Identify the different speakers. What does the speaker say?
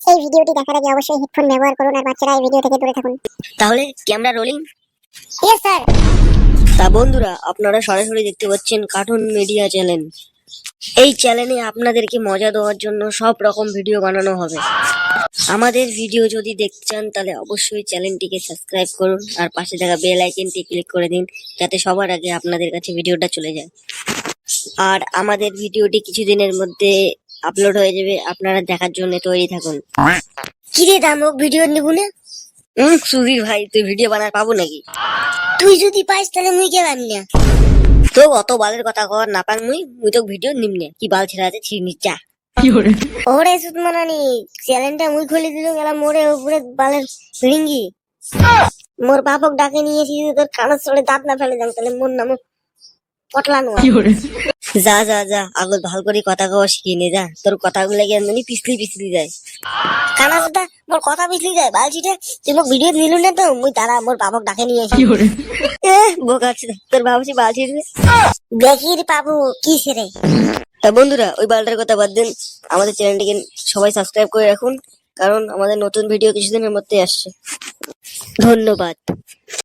Speaker 1: এই ভিডিওটি দেখার আগে অবশ্যই হেডফোন ব্যবহার করুন আর বাচ্চারা এই ভিডিও থেকে দূরে থাকুন।
Speaker 2: তাহলে ক্যামেরা রোলিং
Speaker 1: ইয়েস স্যার
Speaker 2: তা বন্ধুরা আপনারা সরাসরি দেখতে পাচ্ছেন কার্টুন মিডিয়া চ্যানেল এই চ্যানেলে আপনাদেরকে মজা দেওয়ার জন্য সব রকম ভিডিও বানানো হবে। আমাদের ভিডিও যদি দেখতে চান তাহলে অবশ্যই চ্যানেলটিকে সাবস্ক্রাইব করুন আর পাশে থাকা বেল আইকনটি ক্লিক করে দিন যাতে সবার আগে আপনাদের কাছে ভিডিওটা চলে যায়। আর আমাদের ভিডিওটি কিছুদিনের মধ্যে আপলোড হয়ে যাবে আপনারা দেখার জন্য তৈরি থাকুন। কি রে দামক ভিডিও নিব না? হুম সুধীর ভাই তুই ভিডিও বানার পাবো নাকি? তুই যদি পাইস তাহলে মুই কে পাবি না তো অত বালের কথা কর না পাং মুই মুই তো ভিডিও নিমনে কি বাল ছেড়া আছে ছিড়নি চা ওরে সুত মানানি চ্যালেঞ্জটা মুই খুলে দিল গেলাম মোরে উপরে বালের রিঙ্গি। মোর বাপক ডাকে নিয়েছি তোর কানের চড়ে দাঁত না ফেলে যান তাহলে মোর নাম পটলানো যা যা যা আগত ভালো করে কথা কওয়া শিখিয়ে নে যা। তোর কথাগুলো কি এমনি পিছলি পিছলি যায়। কানা সুতা মোর কথা পিছলি যায়। বালছিটা তুই মোক ভিডিও নিলু না তো মুই তারা মোর বাপক ডাকে নিয়েছি এ বোকা ছিল তোর ভাবছি বালছি দেখির বাবু কি রে। তা বন্ধুরা ওই বালটার কথা বাদ দিন। আমাদের চ্যানেলটিকে সবাই সাবস্ক্রাইব করে রাখুন কারণ আমাদের নতুন ভিডিও কিছুদিনের মধ্যে আসছে। ধন্যবাদ।